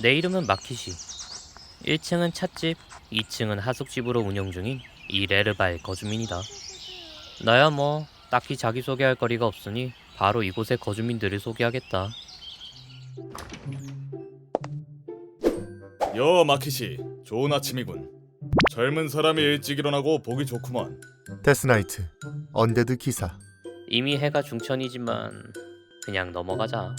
내 이름은 마키시. 1층은 찻집, 2층은 하숙집으로 운영 중인 이 레르바의 거주민이다. 나야 뭐 딱히 자기소개할 거리가 없으니 바로 이곳의 거주민들을 소개하겠다. 여 마키시 좋은 아침이군 젊은 사람이 일찍 일어나고 보기 좋구만 데스나이트 언데드 기사 이미 해가 중천이지만 그냥 넘어가자.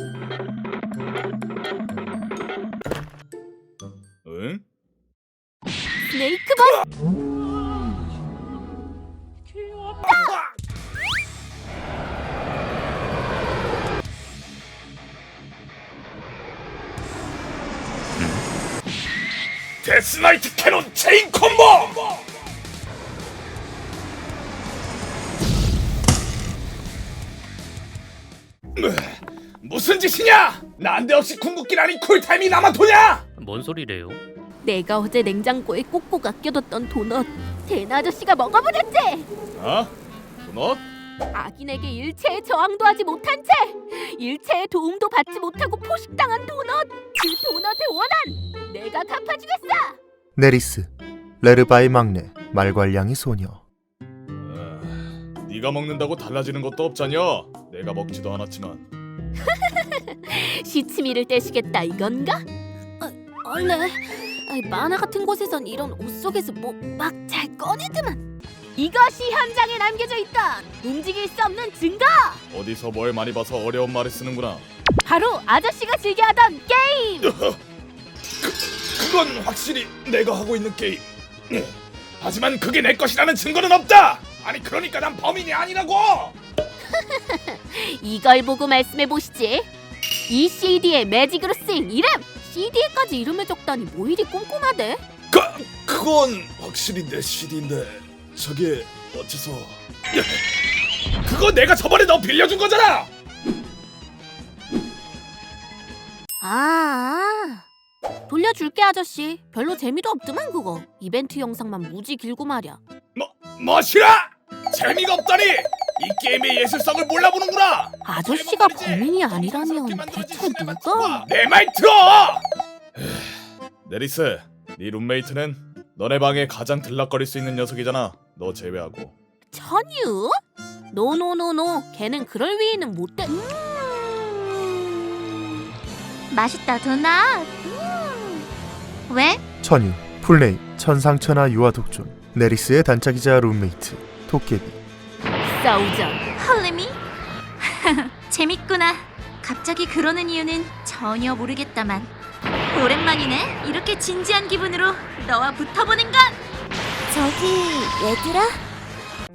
데스나이트 캐논 체인 콤보! 무슨 짓이냐? 난데없이 궁극기라니 쿨타임이 남아 도냐? 뭔 소리래요? 내가 어제 냉장고에 꼭꼭 아껴뒀던 도넛 대나 아저씨가 먹어버렸지 어? 도넛? 악인에게 일체의 저항도 하지 못한 채 일체의 도움도 받지 못하고 포식당한 도넛 그 도넛의 원한 내가 갚아주겠어 네리스 레르바의 막내 말괄량이 소녀 어, 네가 먹는다고 달라지는 것도 없자냐? 내가 먹지도 않았지만 시치미를 떼시겠다 이건가? 어, 원래 아이, 만화 같은 곳에선 이런 옷 속에서 뭐 막 잘 꺼내지만. 이것이 현장에 남겨져 있던 움직일 수 없는 증거! 어디서 뭘 많이 봐서 어려운 말을 쓰는구나. 바로 아저씨가 즐겨하던 게임! 그건 확실히 내가 하고 있는 게임. 하지만 그게 내 것이라는 증거는 없다! 아니 그러니까 난 범인이 아니라고! 이걸 보고 말씀해 보시지. 이 CD의 매직으로 쓰인 이름 CD에까지 이름을 적다니 뭐 이리 꼼꼼하대 그, 그건 확실히 내 CD인데 저게 어째서 그거 내가 저번에 너 빌려준 거잖아! 아 돌려줄게 아저씨 별로 재미도 없더만 그거 이벤트 영상만 무지 길고 말이야 뭐, 뭐시라! 재미가 없다니! 이 게임의 예술성을 몰라보는구나! 아저씨가 범인이 아니라면 대체 누가? 내 말 들어! 네리스, 네 룸메이트는 너네 방에 가장 들락거릴 수 있는 녀석이잖아 너 제외하고 천유? 노노노노 걔는 그럴 위에는 못 돼 맛있다 도넛. 음. 왜? 천유 풀네임 천상천하 유아독존 네리스의 단짝이자 룸메이트 도깨비 싸우자 헐레미? 재밌구나. 갑자기 그러는 이유는 전혀 모르겠다만. 오랜만이네. 이렇게 진지한 기분으로 너와 붙어보는 건. 저기 얘들아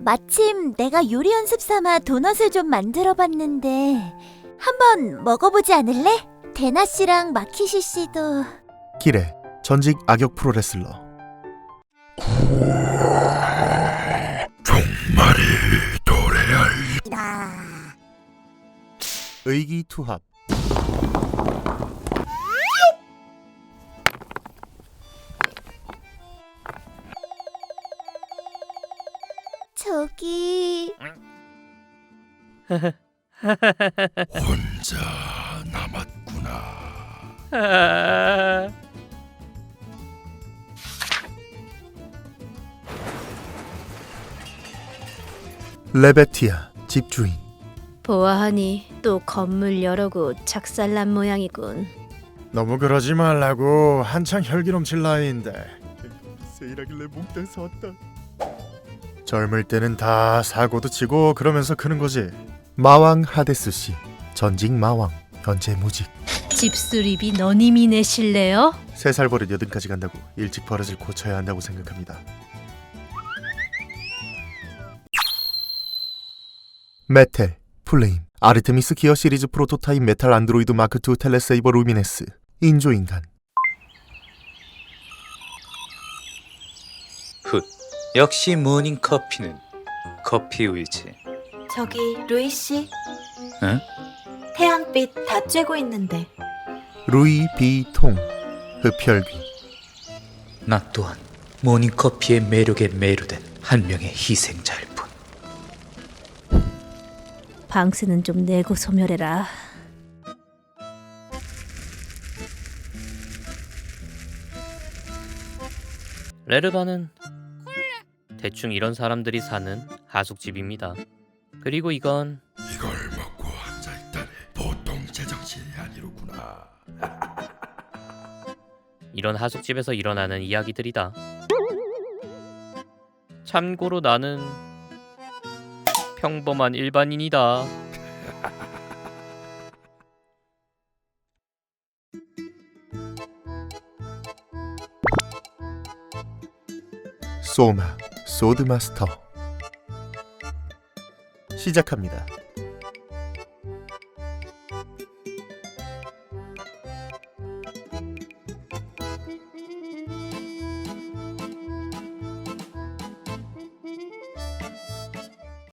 마침 내가 요리 연습 삼아 도넛을 좀 만들어 봤는데 한번 먹어보지 않을래? 데나 씨랑 마키시 씨도 기레 전직 악역 프로레슬러 의기투합. 저기. 혼자 남았구나. 아... 레베티아 집주인 보아하니 또 건물 여러 곳 작살난 모양이군. 너무 그러지 말라고. 한창 혈기 넘칠 나이인데. 세일하길래 몽땅 샀다. 젊을 때는 다 사고도 치고 그러면서 크는 거지. 마왕 하데스 씨 전직 마왕 현재 무직. 집수리비 너님이 내실래요? 세 살 버릇 여든까지 간다고 일찍 버릇을 고쳐야 한다고 생각합니다. 메텔 플레임. 아르테미스 기어 시리즈 프로토타입 메탈 안드로이드 마크2 텔레세이버 루미네스. 인조인간. 훗. 역시 모닝 커피는 커피 우유지. 저기 루이 씨? 응? 태양빛 다 쬐고 있는데. 루이 비통. 흡혈귀. 나 또한 모닝 커피의 매력에 매료된 한 명의 희생자일 뿐 강세는 좀 내고 소멸해라. 레르바는 대충 이런 사람들이 사는 하숙집입니다. 그리고 이건 이걸 먹고 앉아 있다니 보통 제정신이 아니로구나. 이런 하숙집에서 일어나는 이야기들이다. 참고로 나는 평범한 일반인이다. 소마 소드마스터 시작합니다.